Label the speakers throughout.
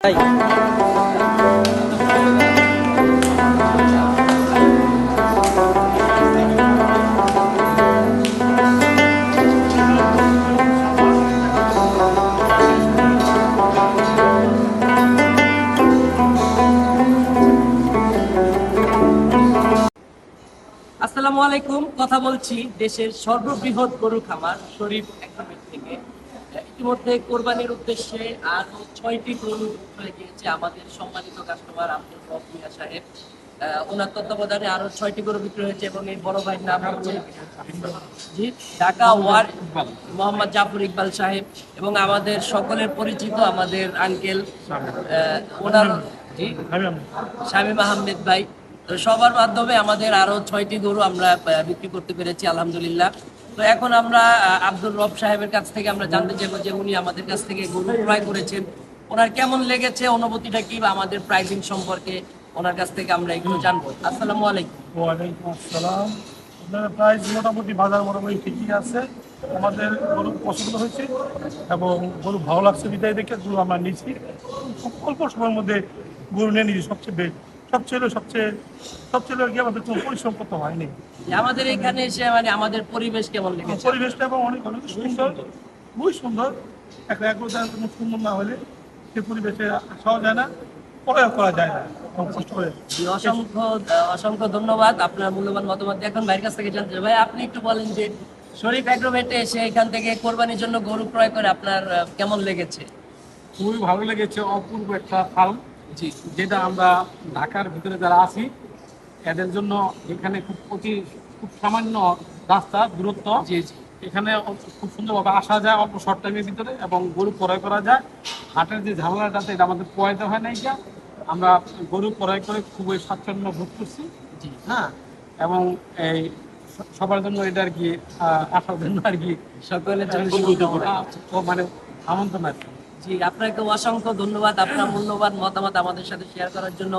Speaker 1: আসসালামু আলাইকুম। কথা বলছি দেশের সর্ববৃহৎ গরু খামার শরীফ একাডেমি থেকে। ইতিমধ্যে কোরবানির উদ্দেশ্যে আরও ছয়টি গরু হয়ে গিয়েছে আমাদের সম্মানিত কাস্টমার আব্দুল রব মিয়া সাহেব। ওনার তত্ত্বাবধানে আরও ছয়টি গরু বিক্রি হয়েছে এবং এই বড় ভাইয়ের নাম হচ্ছে ঢাকা ওয়ার্ড মোহাম্মদ জাফর ইকবাল সাহেব এবং আমাদের সকলের পরিচিত আমাদের আঙ্কেল ওনার জি, শামীম আহমেদ ভাই। সবার মাধ্যমে আমাদের আরও ছয়টি গরু আমরা বিক্রি করতে পেরেছি, আলহামদুলিল্লাহ। তো এখন আমরা আব্দুল রব সাহেবের কাছ থেকে আমরা জানতে চাইব যে উনি আমাদের কাছ থেকে গরু ক্রয় করেছেন। ওনার কেমন লেগেছে, অনুভূতিটা কি বা আমাদের প্রাইসিং সম্পর্কে ওনার কাছ থেকে আমরা এগুলো জানব। আসসালামু আলাইকুম।
Speaker 2: ওয়ালাইকুম আসসালাম। প্রাইস মোটামুটি বাজার মোটামুটি ঠিকই আছে। আমাদের গরু পছন্দ হয়েছে এবং গরু ভালো লাগছে বিদায় দেখে। গরু আমরা নিয়েছি। খুব অল্প সময়ের মধ্যে গরু নিয়ে নিয়েছি সবচেয়ে বে- সবচেয়ে হলো সবচেয়ে হলো কি আমাদের কোনো পরিশ্রম করতে হয়নি।
Speaker 1: আমাদের এখানে এসে মানে আমাদের পরিবেশ কেমন লেগেছে?
Speaker 2: পরিবেশটা এবং অনেক অনেক সুন্দর খুবই সুন্দর। একটা একতা কোনো সুন্দর না হলে সে পরিবেশে আসাও যায় না প্রয়োগ করা যায় না
Speaker 1: অসংখ্য অসংখ্য ধন্যবাদ আপনার মূল্যবান মতামত এখন ভাইয়ের কাছ থেকে জানতে চাই। ভাই আপনি একটু বলেন যে শরীফ অ্যাগ্রোভেটে এসে এখান থেকে কোরবানির জন্য গরু ক্রয় করে আপনার কেমন লেগেছে?
Speaker 3: খুবই ভালো লেগেছে অপূর্ব একটা ফার্ম
Speaker 1: জি
Speaker 3: যেটা আমরা ঢাকার ভিতরে যারা আছি এদের জন্য এখানে খুব অতি খুব সামান্য রাস্তা দূরত্ব।
Speaker 1: জি জি।
Speaker 3: এখানে খুব সুন্দরভাবে আসা যায় অল্প শর্ট টাইমের ভিতরে এবং গরু ক্রয় করা যায়। হাটের যে ঝামেলাটা আছে এটা আমাদের পোয়াইতে হয় না এটা আমরা গরু ক্রয় করে খুবই স্বাচ্ছন্দ্য বোধ করছি।
Speaker 1: জি।
Speaker 3: হ্যাঁ? এবং এই সবার জন্য এটা আর কি আসার জন্য আর কি
Speaker 1: সকলের জন্য
Speaker 3: মানে আমন্ত্রণ আর কি
Speaker 1: জি আপনাকে অসংখ্য ধন্যবাদ, আপনার মূল্যবান মতামত আমাদের সাথে শেয়ার করার জন্য।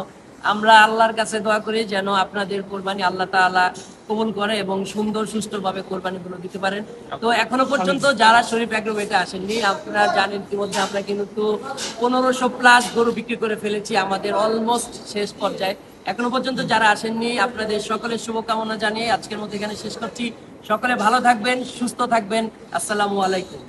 Speaker 1: আমরা আল্লাহর কাছে দোয়া করি যেন আপনাদের কোরবানি আল্লাহ কবুল করে এবং সুন্দর কোরবানিগুলো দিতে পারেন। তো এখনও পর্যন্ত যারা শরীফ আসেননি, আপনারা জানেন ইতিমধ্যে আমরা কিন্তু পনেরোশো প্লাস গরু বিক্রি করে ফেলেছি, আমাদের অলমোস্ট শেষ পর্যায়ে। এখনও পর্যন্ত যারা আসেননি, আপনাদের সকলের শুভকামনা জানিয়ে আজকের মধ্যে এখানে শেষ করছি। সকলে ভালো থাকবেন, সুস্থ থাকবেন। আসসালামু আলাইকুম।